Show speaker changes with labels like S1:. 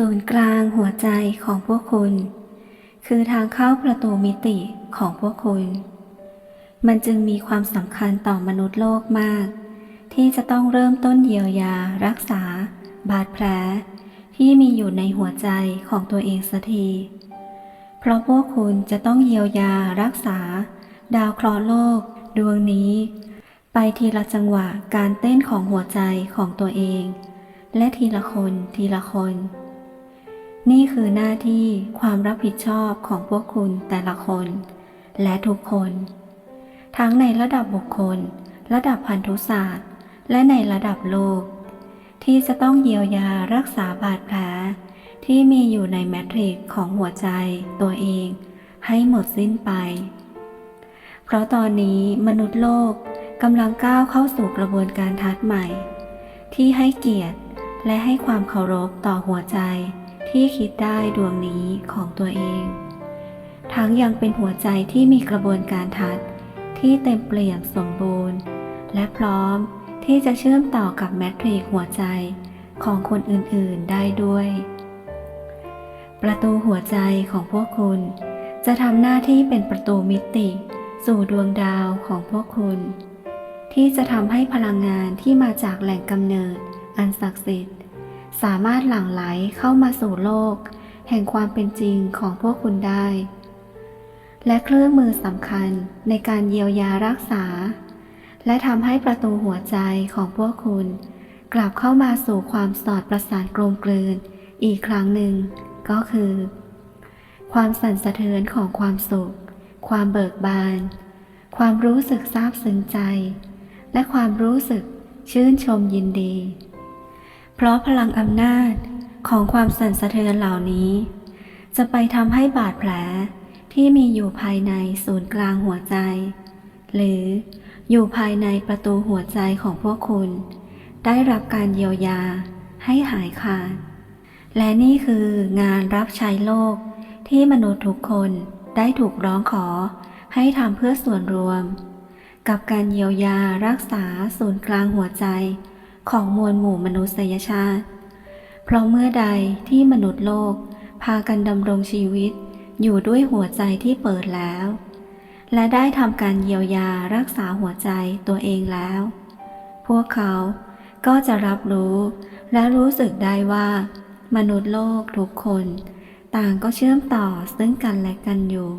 S1: ศูนย์กลางหัวใจของพวกคุณ คือทางเข้าประตูมิติของพวกคุณ มันจึงมีความสำคัญต่อมนุษย์โลกมาก ที่จะต้องเริ่มต้นเยียวยา รักษา บาดแผล ที่มีอยู่ในหัวใจของตัวเองสักที เพราะพวกคุณจะต้องเยียวยารักษา ดาวเคราะห์โลก ดวงนี้ ไปทีละจังหวะการเต้นของหัวใจของตัวเอง และทีละคนทีละคน นี่คือหน้าที่ความรับผิดชอบของพวกคุณแต่ละคน และทุกคน ทั้งในระดับบุคคล ระดับพันธุศาสตร์ และในระดับโลก ที่จะต้องเยียวยารักษาบาดแผลที่มีอยู่ในแมทริกของหัวใจตัวเอง ให้หมดสิ้นไป เพราะตอนนี้มนุษย์โลกกำลังก้าวเข้าสู่กระบวนการทัดใหม่ ที่ให้เกียรติและให้ความเคารพต่อหัวใจ ที่คิดได้ดวงนี้ของตัวเอง ทั้งยังเป็นหัวใจที่มีกระบวนการทัดที่เต็มเปลี่ยมสมบูรณ์ และพร้อมที่จะเชื่อมต่อกับแมทริกหัวใจของคนอื่นๆได้ด้วย ประตูหัวใจของพวกคุณ จะทำหน้าที่เป็นประตูมิติ สู่ดวงดาวของพวกคุณ ที่จะทำให้พลังงานที่มาจากแหล่งกำเนิด อันศักดิ์สิทธิ์ สามารถหลั่งไหลเข้ามาสู่โลก แห่งความเป็นจริงของพวกคุณได้ และเครื่องมือสำคัญในการเยียวยารักษา และทำให้ประตูหัวใจของพวกคุณ กลับเข้ามาสู่ความสอดประสานกลมกลืน อีกครั้งหนึ่ง ก็คือ ความสั่นสะเทือนของความสุข ความเบิกบาน ความรู้สึกซาบซึ้งใจ และความรู้สึกชื่นชมยินดี เพราะพลังอำนาจของความสั่นสะเทือนเหล่านี้ จะไปทำให้บาดแผลที่มีอยู่ภายในศูนย์กลางหัวใจ หรืออยู่ภายในประตูหัวใจของพวกคุณ ได้รับการเยียวยาให้หายขาด และนี่คืองานรับใช้โลกที่มนุษย์ทุกคนได้ถูกร้องขอให้ทำเพื่อส่วนรวม กับการเยียวยารักษาศูนย์กลางหัวใจ ของมวลหมู่มนุษยชาติ เพราะเมื่อใดที่มนุษย์โลก พากันดำรงชีวิตอยู่ด้วยหัวใจที่เปิดแล้ว และได้ทำการเยียวยารักษาหัวใจตัวเองแล้ว พวกเขาก็จะรับรู้และรู้สึกได้ว่า มนุษย์โลกทุกคน ต่างก็เชื่อมต่อซึ่งกันและกันอยู่